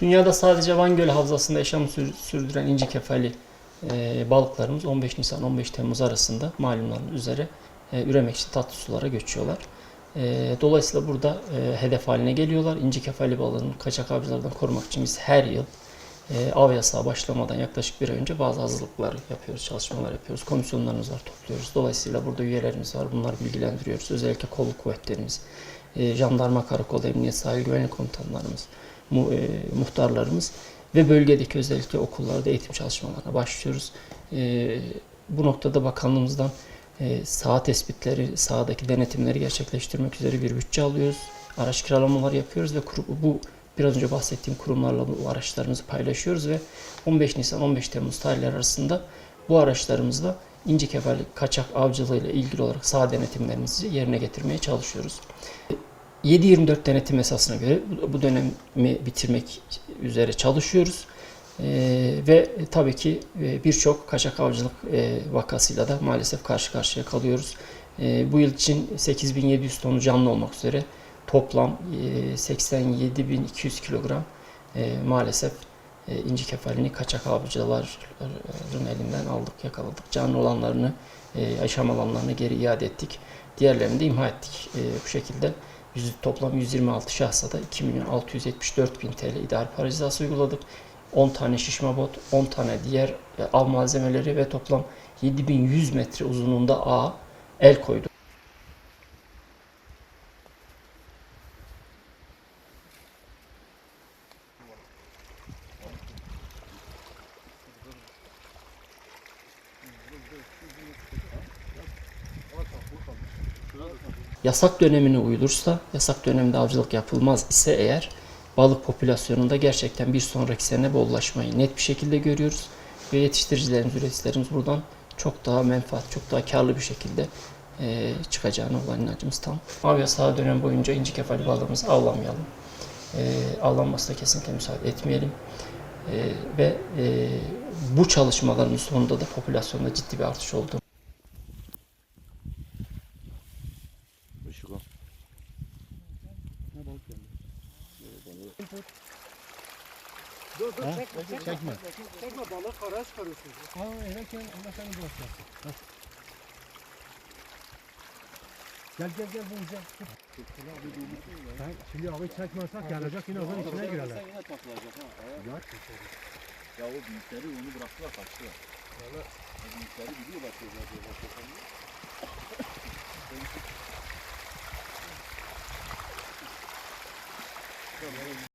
Dünyada sadece Van Gölü Havzası'nda yaşam sür- sürdüren inci kefali e, balıklarımız 15 Nisan 15 Temmuz arasında malumların üzere e, üremek için tatlı sulara göçüyorlar. E, dolayısıyla burada e, hedef haline geliyorlar. İnci kefali balığını kaçak avcılardan korumak için biz her yıl e, av yasağı başlamadan yaklaşık bir ay önce bazı hazırlıklar yapıyoruz, çalışmalar yapıyoruz. Komisyonlarımız var, topluyoruz. Dolayısıyla burada üyelerimiz var, bunları bilgilendiriyoruz. Özellikle kolluk kuvvetlerimiz, jandarma karakolu, emniyet sahil güvenlik komutanlarımız, mu, e, muhtarlarımız ve bölgedeki özellikle okullarda eğitim çalışmalarına başlıyoruz. E, bu noktada bakanlığımızdan e, saha tespitleri, sahadaki denetimleri gerçekleştirmek üzere bir bütçe alıyoruz. Araç kiralamalar yapıyoruz ve kuru- bu biraz önce bahsettiğim kurumlarla bu araçlarımızı paylaşıyoruz ve 15 Nisan 15 Temmuz tarihleri arasında bu araçlarımızla inci kefali kaçak avcılığı ile ilgili olarak saha denetimlerimizi yerine getirmeye çalışıyoruz. 7-24 denetim esasına göre bu- dönemi bitirmek üzere çalışıyoruz. Ee, ve tabii ki e, birçok kaçak avcılık e, vakasıyla da maalesef karşı karşıya kalıyoruz. E, bu yıl için 8700 tonu canlı olmak üzere toplam e, 87.200 kilogram maalesef inci kefalini kaçak avcıların elinden aldık, yakaladık. Canlı olanlarını yaşam alanlarına geri iade ettik. Diğerlerini de imha ettik. Bu şekilde toplam 126 şahsa da 2 milyon 674 bin TL idari para cezası uyguladık. 10 tane şişme bot, 10 tane diğer e, av malzemeleri ve toplam 7100 metre uzunluğunda ağ el koyduk. Yasak dönemine uyulursa, yasak dönemde avcılık yapılmaz ise eğer balık popülasyonunda gerçekten bir sonraki sene bollaşmayı net bir şekilde görüyoruz. Ve yetiştiricilerimiz, üreticilerimiz buradan çok daha menfaat, çok daha karlı bir şekilde eee, çıkacağına olan inancımız tam. Av yasağı dönem boyunca inci kefali balığımızı avlamayalım. Eee avlanmasına kesinlikle müsaade etmeyelim. Eee, ve eee, bu çalışmaların sonunda da popülasyonda ciddi bir artış oldu. Işık o. Dur dur çekme çekme. Çekme. Çekme balık karaya çıkarıyorsun. Ha evet gel Allah seni. Bak. Gel gel gel bunu gel. Sen şimdi abi çekmezsek gelecek yine onun içine girerler. yine takılacak ha. Ya Ya o büyükleri onu bıraktılar kaçtılar. Valla. Büyükleri biliyorlar